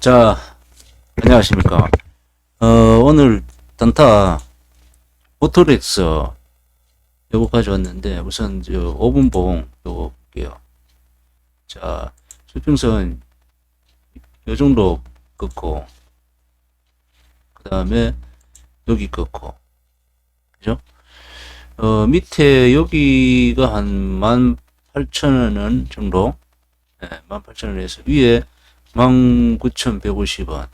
자, 안녕하십니까. 어, 오늘 단타 오토렉스 요거 가져왔는데 우선 저 5분봉 요거 볼게요. 자, 수평선 요 정도 긋고 그 다음에 여기 긋고 그죠? 어, 밑에 여기가 한 18,000원 정도 네, 18,000원에서 위에 19,150원.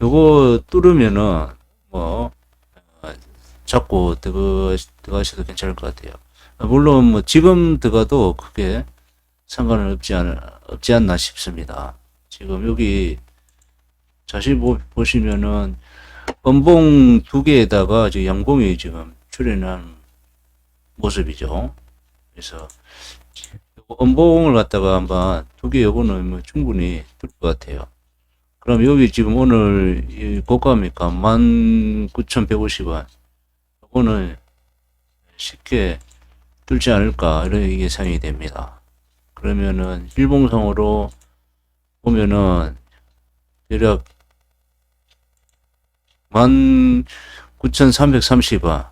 요거 뚫으면은, 뭐, 어, 잡고 들어가, 들어가셔도 괜찮을 것 같아요. 아, 물론, 뭐, 지금 들어가도 크게 상관은 없지 않, 없지 않나 싶습니다. 지금 여기, 자세히 보, 보시면은, 음봉 두 개에다가 지금 양봉이 지금 출연한 모습이죠. 그래서, 음봉을 갖다가 한번 두 개 요거는 뭐 충분히 될 것 같아요. 그럼 여기 지금 오늘 이 고가입니까? 19,150원. 요거는 쉽게 뚫지 않을까 이런 예상이 됩니다. 그러면은 일봉성으로 보면은 대략 19,330원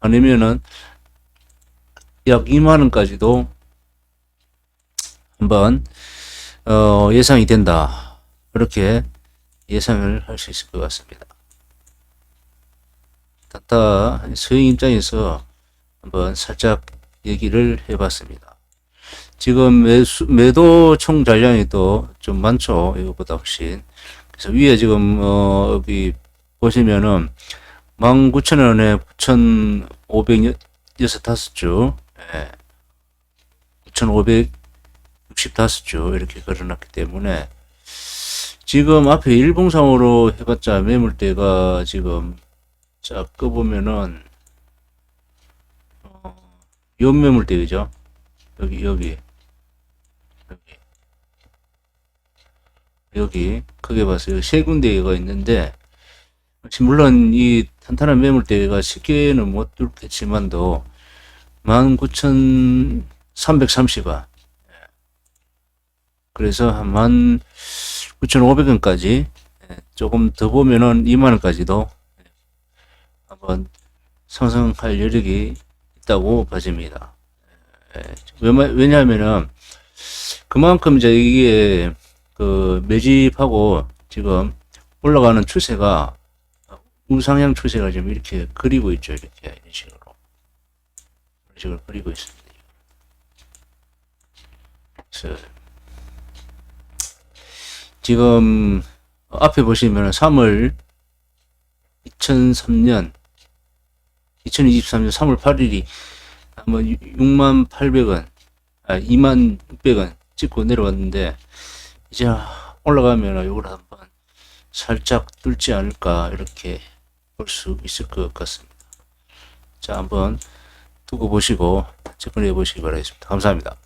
아니면은 약 2만원까지도 한번 어, 예상이 된다. 그렇게 예상을 할 수 있을 것 같습니다. 타타 서행 입장에서 한번 살짝 얘기를 해봤습니다. 지금 매수, 매도 총 잔량이 또 좀 많죠. 이거보다 훨씬. 그래서 위에 지금 어, 여기 보시면은 19,000원에 9,506주, 예. 9,500 65주 이렇게 걸어놨기 때문에 지금 앞에 일봉상으로 해봤자 매물대가 지금 쫙 꺼보면은 어, 연매물대 그죠? 여기 여기 여기 여기 크게 여기 세 군데가 있는데 물론 이 탄탄한 매물대가 쉽게는 못 뚫겠지만도 19,330원 그래서 한 19,500원까지 조금 더 보면은 2만원까지도 한번 상승할 여력이 있다고 봐집니다. 예, 왜냐- 왜냐하면은 그만큼 이제 이게 그 매집하고 지금 올라가는 추세가 우상향 추세가 지금 이렇게 그리고 있죠. 이렇게 이런 식으로. 이런 식으로 그리고 있습니다. 그래서 지금 앞에 보시면 3월 2003년 2023년 3월 8일이 아마 6만 800원 아 2만 600원 찍고 내려왔는데 이제 올라가면 이걸 한번 살짝 뚫지 않을까 이렇게 볼 수 있을 것 같습니다. 자 한번 두고 보시고 접근해 보시기 바라겠습니다. 감사합니다.